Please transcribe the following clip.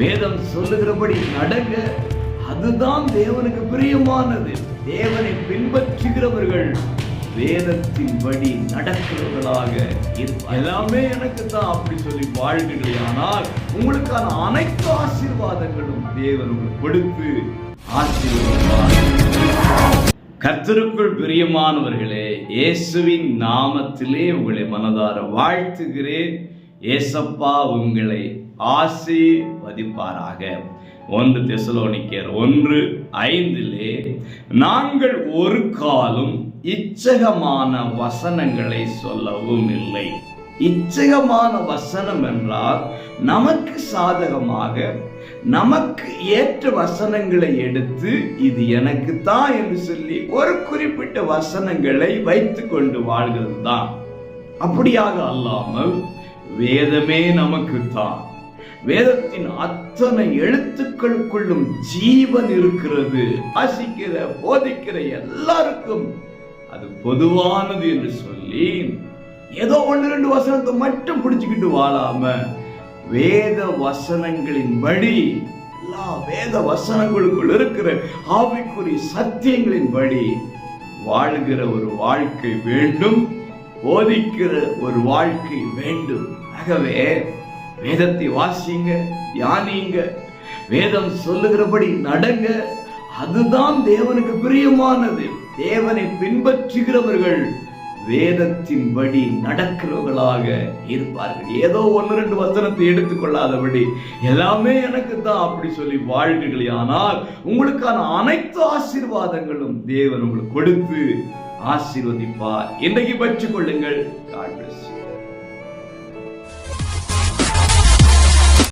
வேதம் சொல்லுகிறபடி நடங்க. அதுதான் தேவனுக்கு பிரியமானது. தேவனை பின்பற்றுகிறவர்கள் வேதத்தின்படி நடக்கிறவர்களாக எல்லாமே எனக்கு தான் அப்படி சொல்லி வாழ்கிறீர்கள் ஆனால் உங்களுக்கான அனைத்து ஆசீர்வாதங்களும் தேவன் உங்களுக்கு கொடுத்து ஆசீர்வதிப்பார். கர்த்தருக்குள் பிரியமானவர்களே இயேசுவின் நாமத்திலே உங்களை மனதார வாழ்த்துகிறேன். ஏசப்பா உங்களை ஆசீர்வதிப்பாராக. ஒன்று தெசலோனிக்கர் ஒன்று ஐந்திலே நாங்கள் ஒரு காலம் இச்சகமான வசனங்களை சொல்லவும் இல்லை. இச்சகமான வசனம் என்றால் நமக்கு சாதகமாக நமக்கு ஏற்ற வசனங்களை எடுத்து இது எனக்கு தான் என்று சொல்லி ஒரு குறிப்பிட்ட வசனங்களை வைத்து கொண்டு வாழ்கிறது தான் அப்படியாக அல்லாமல் வேதமே நமக்கு தான் வேதத்தின் அத்தனை எழுத்துக்களுக்குள்ளும் ஜீவன் இருக்கிறது. ஆசிக்கிற போதிக்கிற எல்லாருக்கும் அது பொதுவானது என்று சொல்லி ஏதோ ஒன்று ரெண்டு வசனத்தை மட்டும் பிடிச்சுக்கிட்டு வாழாம வேத வசனங்களின் படி எல்லா வேத வசனங்களுக்குள் இருக்கிற ஆவிக்குரிய சத்தியங்களின் படி வாழுகிற ஒரு வாழ்க்கை வேண்டும். போதிக்கிற ஒரு வாழ்க்கை வேண்டும். ஆகவே வேதத்தை வாசிங்க தியானிங்க. வேதம் சொல்லுகிறபடி நடங்க. அதுதான் தேவனுக்கு பிரியமானது. தேவனை பின்பற்றுகிறவர்கள் வேதத்தின்படி நடக்கிறவர்களாக இருப்பார்கள். ஏதோ ஒன்று ரெண்டு வசனத்தை எடுத்துக்கொள்ளாதபடி எல்லாமே எனக்கு தான் அப்படி சொல்லி வாழ்கிறீர்கள் ஆனால் உங்களுக்கான அனைத்து ஆசீர்வாதங்களும் தேவன் உங்களுக்கு கொடுத்து ஆசீர்வதிப்பார் இன்றைக்கு பற்றிக் கொள்ளுங்கள் God.